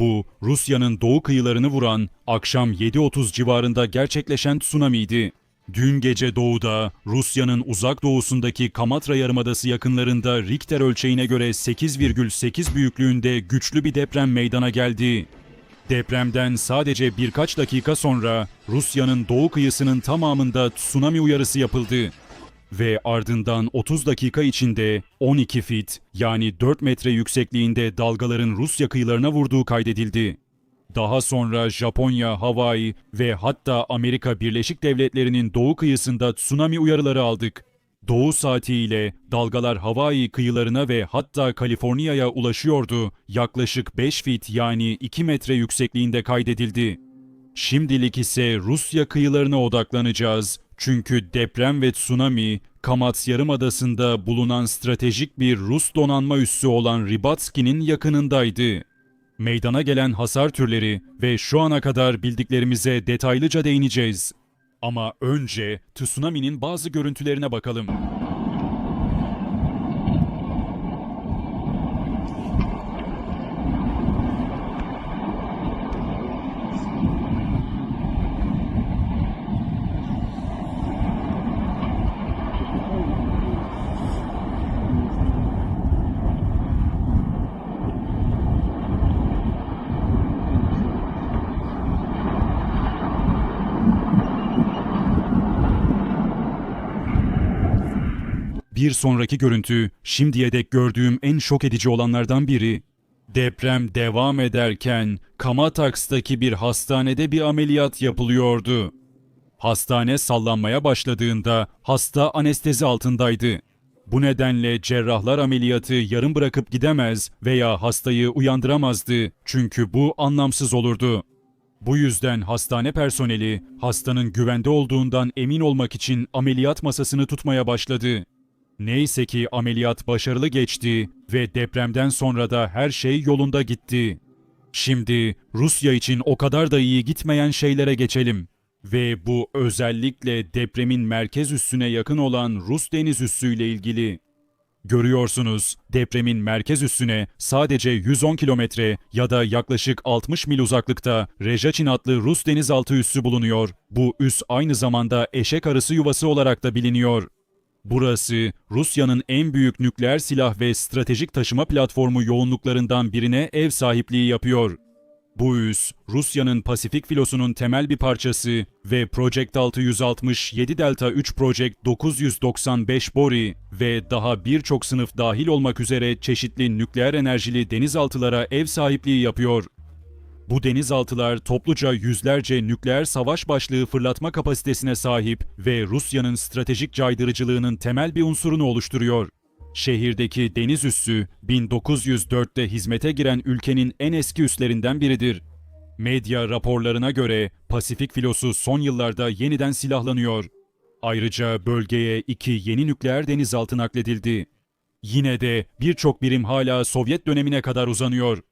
Bu, Rusya'nın doğu kıyılarını vuran, akşam 7.30 civarında gerçekleşen tsunami'ydi. Dün gece doğuda, Rusya'nın uzak doğusundaki Kamatra Yarımadası yakınlarında Richter ölçeğine göre 8,8 büyüklüğünde güçlü bir deprem meydana geldi. Depremden sadece birkaç dakika sonra Rusya'nın doğu kıyısının tamamında tsunami uyarısı yapıldı. Ve ardından 30 dakika içinde 12 fit yani 4 metre yüksekliğinde dalgaların Rusya kıyılarına vurduğu kaydedildi. Daha sonra Japonya, Hawaii ve hatta Amerika Birleşik Devletleri'nin doğu kıyısında tsunami uyarıları aldık. Doğu saatiyle dalgalar Hawaii kıyılarına ve hatta Kaliforniya'ya ulaşıyordu. Yaklaşık 5 fit yani 2 metre yüksekliğinde kaydedildi. Şimdilik ise Rusya kıyılarına odaklanacağız. Çünkü deprem ve tsunami, Kamats Yarımadası'nda bulunan stratejik bir Rus donanma üssü olan Ribatski'nin yakınındaydı. Meydana gelen hasar türleri ve şu ana kadar bildiklerimize detaylıca değineceğiz. Ama önce tsunami'nin bazı görüntülerine bakalım. Bir sonraki görüntü şimdiye dek gördüğüm en şok edici olanlardan biri. Deprem devam ederken Kamataks'taki bir hastanede bir ameliyat yapılıyordu. Hastane sallanmaya başladığında hasta anestezi altındaydı. Bu nedenle cerrahlar ameliyatı yarım bırakıp gidemez veya hastayı uyandıramazdı çünkü bu anlamsız olurdu. Bu yüzden hastane personeli hastanın güvende olduğundan emin olmak için ameliyat masasını tutmaya başladı. Neyse ki ameliyat başarılı geçti ve depremden sonra da her şey yolunda gitti. Şimdi Rusya için o kadar da iyi gitmeyen şeylere geçelim. Ve bu özellikle depremin merkez üssüne yakın olan Rus deniz üssüyle ilgili. Görüyorsunuz depremin merkez üssüne sadece 110 kilometre ya da yaklaşık 60 mil uzaklıkta Rejaçin adlı Rus denizaltı üssü bulunuyor. Bu üs aynı zamanda eşek arısı yuvası olarak da biliniyor. Burası Rusya'nın en büyük nükleer silah ve stratejik taşıma platformu yoğunluklarından birine ev sahipliği yapıyor. Bu üs, Rusya'nın Pasifik filosunun temel bir parçası ve Project 660, 7 Delta 3 Project 995 Bori ve daha birçok sınıf dahil olmak üzere çeşitli nükleer enerjili denizaltılara ev sahipliği yapıyor. Bu denizaltılar topluca yüzlerce nükleer savaş başlığı fırlatma kapasitesine sahip ve Rusya'nın stratejik caydırıcılığının temel bir unsurunu oluşturuyor. Şehirdeki deniz üssü 1904'te hizmete giren ülkenin en eski üslerinden biridir. Medya raporlarına göre Pasifik filosu son yıllarda yeniden silahlanıyor. Ayrıca bölgeye iki yeni nükleer denizaltı nakledildi. Yine de birçok birim hala Sovyet dönemine kadar uzanıyor.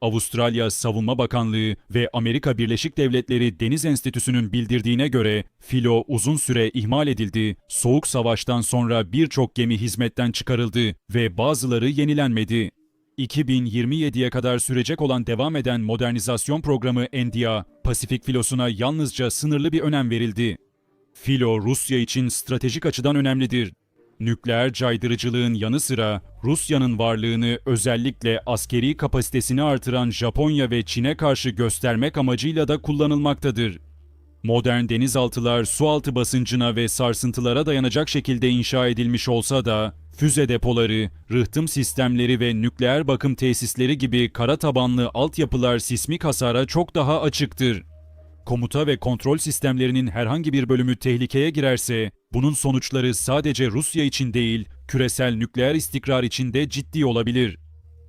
Avustralya Savunma Bakanlığı ve Amerika Birleşik Devletleri Deniz Enstitüsü'nün bildirdiğine göre filo uzun süre ihmal edildi. Soğuk Savaş'tan sonra birçok gemi hizmetten çıkarıldı ve bazıları yenilenmedi. 2027'ye kadar sürecek olan devam eden modernizasyon programı NDA, Pasifik filosuna yalnızca sınırlı bir önem verildi. Filo Rusya için stratejik açıdan önemlidir. Nükleer caydırıcılığın yanı sıra Rusya'nın varlığını özellikle askeri kapasitesini artıran Japonya ve Çin'e karşı göstermek amacıyla da kullanılmaktadır. Modern denizaltılar sualtı basıncına ve sarsıntılara dayanacak şekilde inşa edilmiş olsa da füze depoları, rıhtım sistemleri ve nükleer bakım tesisleri gibi kara tabanlı altyapılar sismik hasara çok daha açıktır. Komuta ve kontrol sistemlerinin herhangi bir bölümü tehlikeye girerse, bunun sonuçları sadece Rusya için değil, küresel nükleer istikrar için de ciddi olabilir.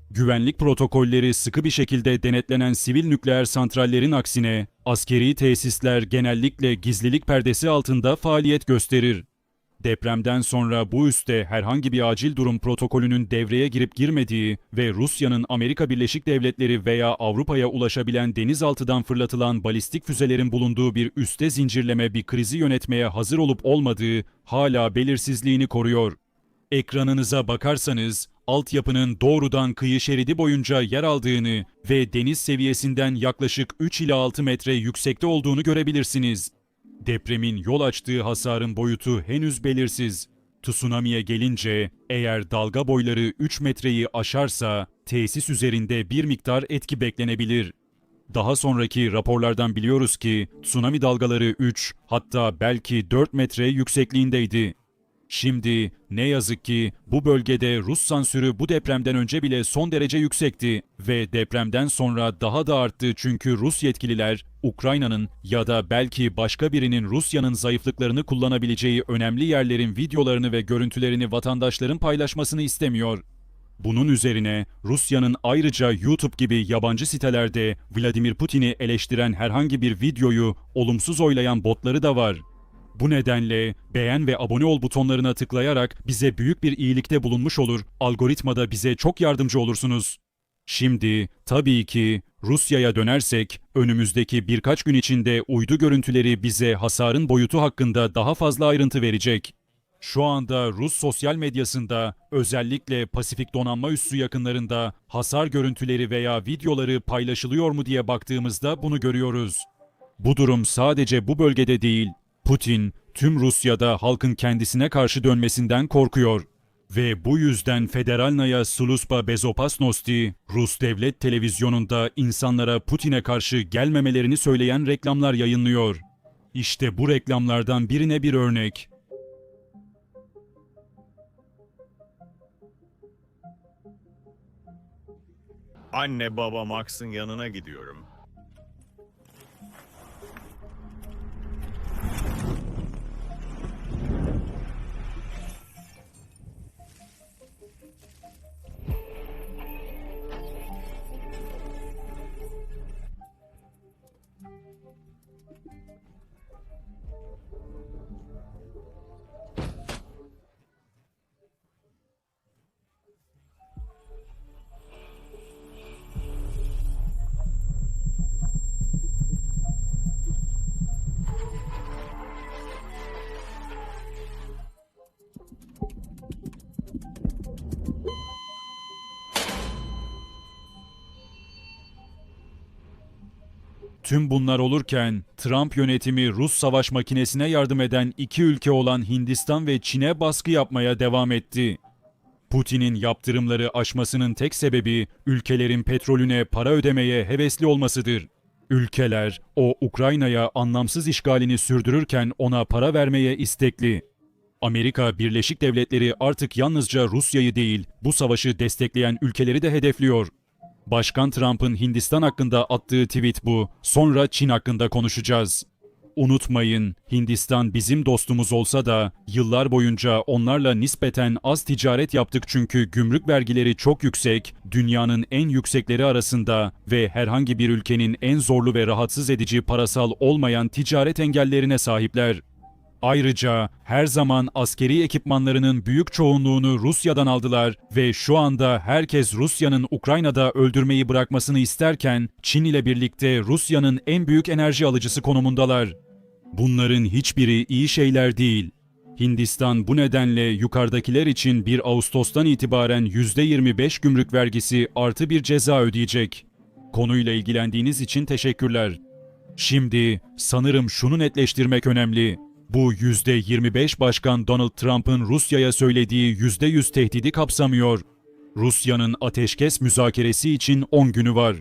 Güvenlik protokolleri sıkı bir şekilde denetlenen sivil nükleer santrallerin aksine, askeri tesisler genellikle gizlilik perdesi altında faaliyet gösterir. Depremden sonra bu üste herhangi bir acil durum protokolünün devreye girip girmediği ve Rusya'nın Amerika Birleşik Devletleri veya Avrupa'ya ulaşabilen denizaltıdan fırlatılan balistik füzelerin bulunduğu bir üste zincirleme bir krizi yönetmeye hazır olup olmadığı hala belirsizliğini koruyor. Ekranınıza bakarsanız altyapının doğrudan kıyı şeridi boyunca yer aldığını ve deniz seviyesinden yaklaşık 3 ila 6 metre yüksekte olduğunu görebilirsiniz. Depremin yol açtığı hasarın boyutu henüz belirsiz. Tsunami'ye gelince eğer dalga boyları 3 metreyi aşarsa tesis üzerinde bir miktar etki beklenebilir. Daha sonraki raporlardan biliyoruz ki tsunami dalgaları 3 hatta belki 4 metre yüksekliğindeydi. Şimdi ne yazık ki bu bölgede Rus sansürü bu depremden önce bile son derece yüksekti ve depremden sonra daha da arttı çünkü Rus yetkililer Ukrayna'nın ya da belki başka birinin Rusya'nın zayıflıklarını kullanabileceği önemli yerlerin videolarını ve görüntülerini vatandaşların paylaşmasını istemiyor. Bunun üzerine Rusya'nın ayrıca YouTube gibi yabancı sitelerde Vladimir Putin'i eleştiren herhangi bir videoyu olumsuz oylayan botları da var. Bu nedenle beğen ve abone ol butonlarına tıklayarak bize büyük bir iyilikte bulunmuş olur, algoritmada bize çok yardımcı olursunuz. Şimdi tabii ki Rusya'ya dönersek önümüzdeki birkaç gün içinde uydu görüntüleri bize hasarın boyutu hakkında daha fazla ayrıntı verecek. Şu anda Rus sosyal medyasında özellikle Pasifik donanma üssü yakınlarında hasar görüntüleri veya videoları paylaşılıyor mu diye baktığımızda bunu görüyoruz. Bu durum sadece bu bölgede değil, Putin tüm Rusya'da halkın kendisine karşı dönmesinden korkuyor. Ve bu yüzden Federalnaya Služba Bezopasnosti, Rus devlet televizyonunda insanlara Putin'e karşı gelmemelerini söyleyen reklamlar yayınlıyor. İşte bu reklamlardan birine bir örnek. Anne baba Max'ın yanına gidiyorum. Tüm bunlar olurken Trump yönetimi Rus savaş makinesine yardım eden iki ülke olan Hindistan ve Çin'e baskı yapmaya devam etti. Putin'in yaptırımları aşmasının tek sebebi ülkelerin petrolüne para ödemeye hevesli olmasıdır. Ülkeler o Ukrayna'ya anlamsız işgalini sürdürürken ona para vermeye istekli. Amerika Birleşik Devletleri artık yalnızca Rusya'yı değil, bu savaşı destekleyen ülkeleri de hedefliyor. Başkan Trump'ın Hindistan hakkında attığı tweet bu. Sonra Çin hakkında konuşacağız. Unutmayın, Hindistan bizim dostumuz olsa da yıllar boyunca onlarla nispeten az ticaret yaptık çünkü gümrük vergileri çok yüksek, dünyanın en yüksekleri arasında ve herhangi bir ülkenin en zorlu ve rahatsız edici parasal olmayan ticaret engellerine sahipler. Ayrıca her zaman askeri ekipmanlarının büyük çoğunluğunu Rusya'dan aldılar ve şu anda herkes Rusya'nın Ukrayna'da öldürmeyi bırakmasını isterken Çin ile birlikte Rusya'nın en büyük enerji alıcısı konumundalar. Bunların hiçbiri iyi şeyler değil. Hindistan bu nedenle yukarıdakiler için 1 Ağustos'tan itibaren %25 gümrük vergisi artı bir ceza ödeyecek. Konuyla ilgilendiğiniz için teşekkürler. Şimdi sanırım şunu netleştirmek önemli. Bu %25 Başkan Donald Trump'ın Rusya'ya söylediği %100 tehdidi kapsamıyor. Rusya'nın ateşkes müzakeresi için 10 günü var.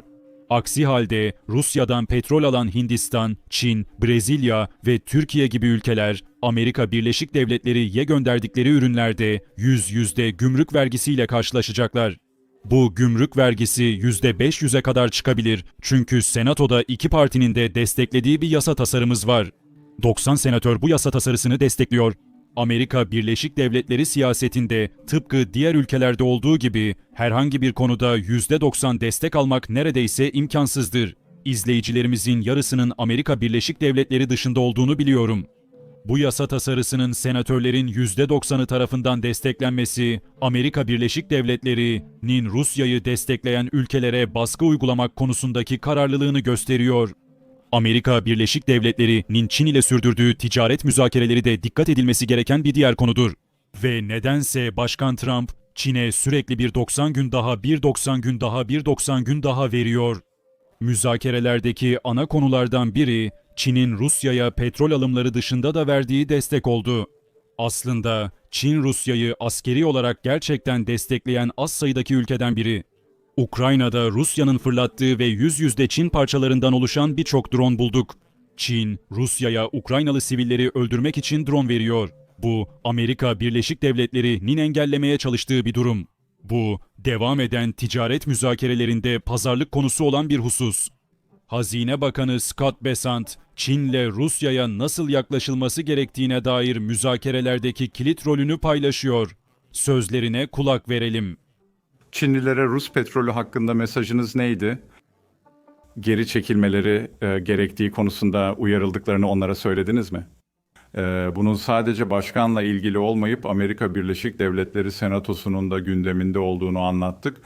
Aksi halde Rusya'dan petrol alan Hindistan, Çin, Brezilya ve Türkiye gibi ülkeler Amerika Birleşik Devletleri'ye gönderdikleri ürünlerde 100 yüzde gümrük vergisiyle karşılaşacaklar. Bu gümrük vergisi %500'e kadar çıkabilir çünkü Senato'da iki partinin de desteklediği bir yasa tasarımız var. 90 senatör bu yasa tasarısını destekliyor. Amerika Birleşik Devletleri siyasetinde tıpkı diğer ülkelerde olduğu gibi herhangi bir konuda %90 destek almak neredeyse imkansızdır. İzleyicilerimizin yarısının Amerika Birleşik Devletleri dışında olduğunu biliyorum. Bu yasa tasarısının senatörlerin %90'ı tarafından desteklenmesi, Amerika Birleşik Devletleri'nin Rusya'yı destekleyen ülkelere baskı uygulamak konusundaki kararlılığını gösteriyor. Amerika Birleşik Devletleri'nin Çin ile sürdürdüğü ticaret müzakereleri de dikkat edilmesi gereken bir diğer konudur. Ve nedense Başkan Trump Çin'e sürekli bir 90 gün daha, bir 90 gün daha, bir 90 gün daha veriyor. Müzakerelerdeki ana konulardan biri Çin'in Rusya'ya petrol alımları dışında da verdiği destek oldu. Aslında Çin Rusya'yı askeri olarak gerçekten destekleyen az sayıdaki ülkeden biri. Ukrayna'da Rusya'nın fırlattığı ve yüz yüzde Çin parçalarından oluşan birçok drone bulduk. Çin, Rusya'ya Ukraynalı sivilleri öldürmek için drone veriyor. Bu, Amerika Birleşik Devletleri'nin engellemeye çalıştığı bir durum. Bu, devam eden ticaret müzakerelerinde pazarlık konusu olan bir husus. Hazine Bakanı Scott Bessent, Çin'le Rusya'ya nasıl yaklaşılması gerektiğine dair müzakerelerdeki kilit rolünü paylaşıyor. Sözlerine kulak verelim. Çinlilere Rus petrolü hakkında mesajınız neydi? Geri çekilmeleri e, gerektiği konusunda uyarıldıklarını onlara söylediniz mi? E, bunun sadece başkanla ilgili olmayıp Amerika Birleşik Devletleri Senatosu'nun da gündeminde olduğunu anlattık.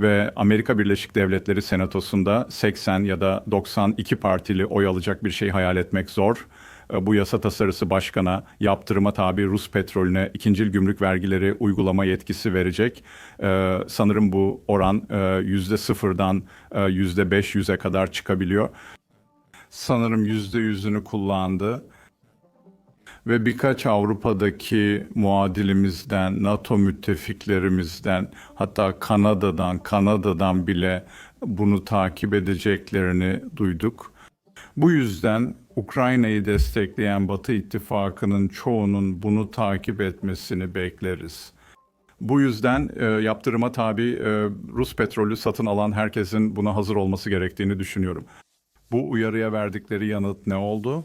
Ve Amerika Birleşik Devletleri Senatosu'nda 80 ya da 92 partili oy alacak bir şey hayal etmek zor. E, Bu yasa tasarısı başkana yaptırıma tabi Rus petrolüne ikincil gümrük vergileri uygulama yetkisi verecek. E, sanırım bu oran e, yüzde sıfırdan yüzde beş yüze kadar çıkabiliyor. Sanırım yüzde yüzünü kullandı. Ve birkaç Avrupa'daki muadilimizden, NATO müttefiklerimizden, hatta Kanada'dan, Kanada'dan bile bunu takip edeceklerini duyduk. Bu yüzden Ukrayna'yı destekleyen Batı ittifakının çoğunun bunu takip etmesini bekleriz. Bu yüzden e, yaptırıma tabi e, Rus petrolü satın alan herkesin buna hazır olması gerektiğini düşünüyorum. Bu uyarıya verdikleri yanıt ne oldu?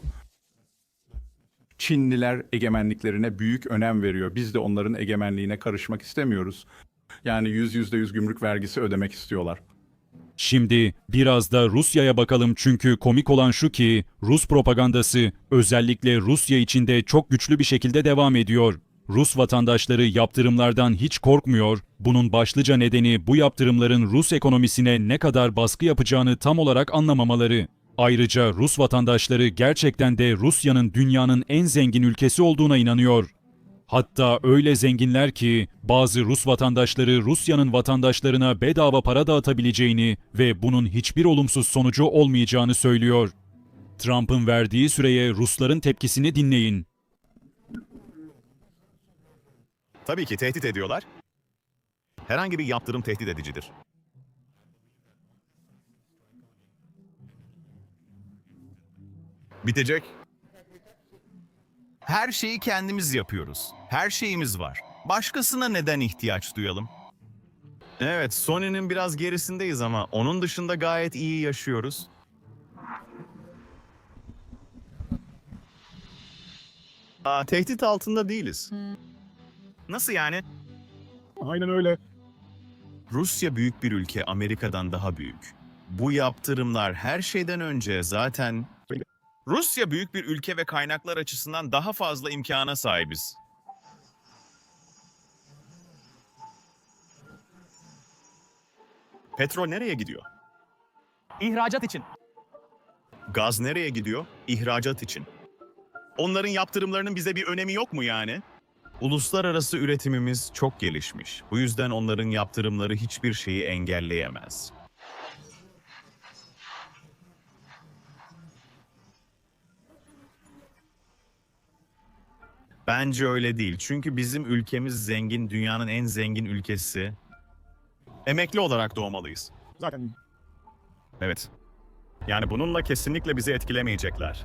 Çinliler egemenliklerine büyük önem veriyor. Biz de onların egemenliğine karışmak istemiyoruz. Yani yüz yüzde yüz gümrük vergisi ödemek istiyorlar. Şimdi biraz da Rusya'ya bakalım çünkü komik olan şu ki Rus propagandası özellikle Rusya içinde çok güçlü bir şekilde devam ediyor. Rus vatandaşları yaptırımlardan hiç korkmuyor. Bunun başlıca nedeni bu yaptırımların Rus ekonomisine ne kadar baskı yapacağını tam olarak anlamamaları. Ayrıca Rus vatandaşları gerçekten de Rusya'nın dünyanın en zengin ülkesi olduğuna inanıyor. Hatta öyle zenginler ki bazı Rus vatandaşları Rusya'nın vatandaşlarına bedava para dağıtabileceğini ve bunun hiçbir olumsuz sonucu olmayacağını söylüyor. Trump'ın verdiği süreye Rusların tepkisini dinleyin. Tabii ki tehdit ediyorlar. Herhangi bir yaptırım tehdit edicidir. Bitecek. Her şeyi kendimiz yapıyoruz. Her şeyimiz var. Başkasına neden ihtiyaç duyalım? Evet, Sony'nin biraz gerisindeyiz ama onun dışında gayet iyi yaşıyoruz. Aa, tehdit altında değiliz. Nasıl yani? Aynen öyle. Rusya büyük bir ülke, Amerika'dan daha büyük. Bu yaptırımlar her şeyden önce zaten... Rusya büyük bir ülke ve kaynaklar açısından daha fazla imkana sahibiz. Petrol nereye gidiyor? İhracat için. Gaz nereye gidiyor? İhracat için. Onların yaptırımlarının bize bir önemi yok mu yani? Uluslararası üretimimiz çok gelişmiş. Bu yüzden onların yaptırımları hiçbir şeyi engelleyemez. Bence öyle değil. Çünkü bizim ülkemiz zengin, dünyanın en zengin ülkesi. Emekli olarak doğmalıyız. Zaten Evet. Yani bununla kesinlikle bizi etkilemeyecekler.